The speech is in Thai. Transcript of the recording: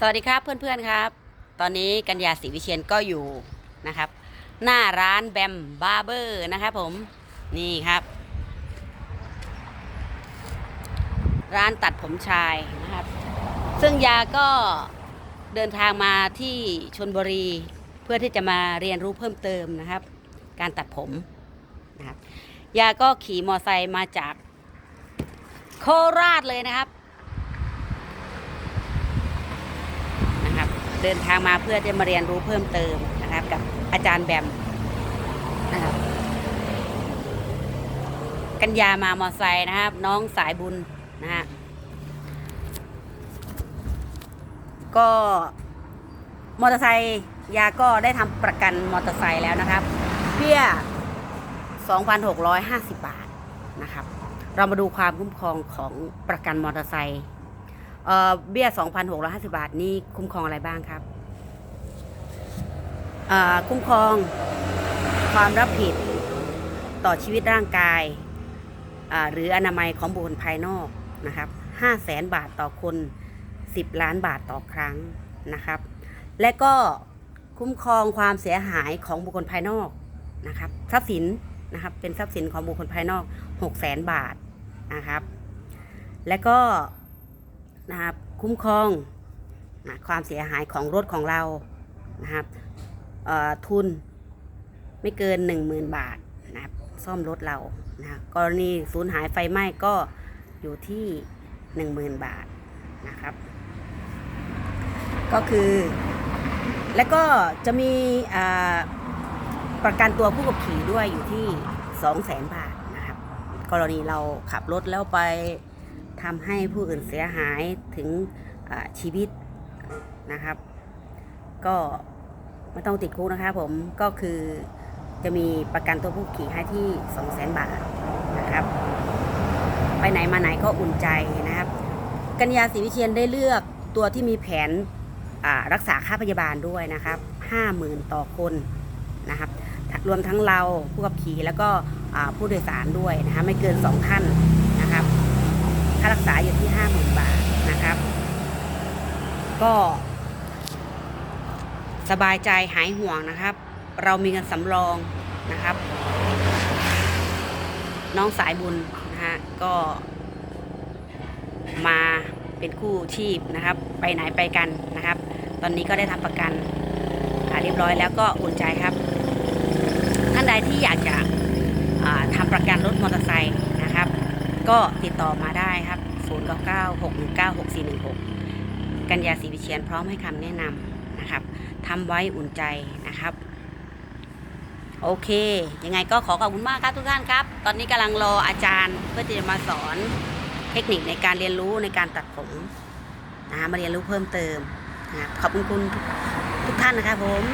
สวัสดีครับเพื่อนๆครับ ตอนนี้กัญญาศรีวิเชียนก็อยู่นะครับ หน้าร้านแบมบาร์เบอร์นะครับผมนี่ครับ ร้านตัดผมชายนะครับ ซึ่งยาก็เดินทางมาที่ชนบุรีเพื่อที่จะมาเรียนรู้เพิ่มเติมนะครับ การตัดผมนะครับยาก็ขี่มอไซค์มาจากโคราชเลยนะครับ นะครับ เดินทางมาเพื่อจะมาเรียนรู้เพิ่มเติมนะครับ กับอาจารย์แบมนะครับกัญญามามอไซค์นะครับ น้องสายบุญนะฮะก็มอเตอร์ไซค์ยาก็ได้ทำประกันมอเตอร์ไซค์แล้วนะครับเบี้ย2,650 บาทนะครับ เรามาดูความคุ้มครองของประกันมอเตอร์ไซค์ เอ่อเบี้ย 2,650 บาทนี่คุ้มครองอะไรบ้างครับอ่อคุ้มครองความรับผิดต่อชีวิตร่างกายอ่าหรืออนามัยของบุคคลภายนอกนะครับ5แสนบาทต่อคน 10 ล้านบาทต่อครั้งนะครับ และก็คุ้มครองความเสียหายของบุคคลภายนอกนะครับทรัพย์สินนะครับเป็นทรัพย์สินของบุคคลภายนอก6แสนบาทนะครับ และก็ นะครับคุ้มครองนะความเสียหายของรถของเรานะครับทุนไม่เกิน 10,000 บาทนะครับซ่อมรถเรานะกรณีสูญหายไฟไหม้ก็อยู่ที่ 10,000 บาทนะครับ ก็คือ แล้วก็จะมีประกันตัวผู้ขับขี่ด้วยอยู่ที่ 200,000 บาทนะครับ กรณีเราขับรถแล้วไป ทำให้ผู้อื่นเสียหายถึงชีวิตนะครับ ก็ไม่ต้องติดคุกนะครับผมก็คือจะมีประกันตัวผู้ขี่ให้ที่ 2 0 0 0 0 0 บาทนะครับ ไปไหนมาไหนก็อุ่นใจนะครับ กัญญาศรีวิเชียนได้เลือกตัวที่มีแผนรักษาค่าพยาบาลด้วยนะครับ50,000 ต่อคนนะครับรวมทั้งเราผู้ขับขี่แล้วก็ผู้โดยสารด้วยนะคะไม่เกิน 2 ท่านนะครับ ค่ารักษาอยู่ที่ห้าหมื่นบาทนะครับ ก็สบายใจหายห่วงนะครับ เรามีเงินสำรองนะครับ น้องสายบุญนะฮะก็มาเป็นคู่ชีพนะครับ ไปไหนไปกันนะครับ ตอนนี้ก็ได้ทำประกันอ่าเรียบร้อยแล้วก็อุ่นใจครับ ท่านใดที่อยากจะทำประกันรถมอเตอร์ไซค์ ก็ติดต่อมาได้ครับ 0 9 9 6 1 9 6 4 1 6 กัญญาศรีวิเชียนพร้อมให้คำแนะนำนะครับทำไว้อุ่นใจนะครับ โอเค ยังไงก็ขอขอบคุณมากครับทุกท่านครับ ตอนนี้กำลังรออาจารย์เพื่อที่จะมาสอนเทคนิคในการเรียนรู้ในการตัดผมนะมาเรียนรู้เพิ่มเติมนะครับขอบคุณคุณทุกท่านนะครับผม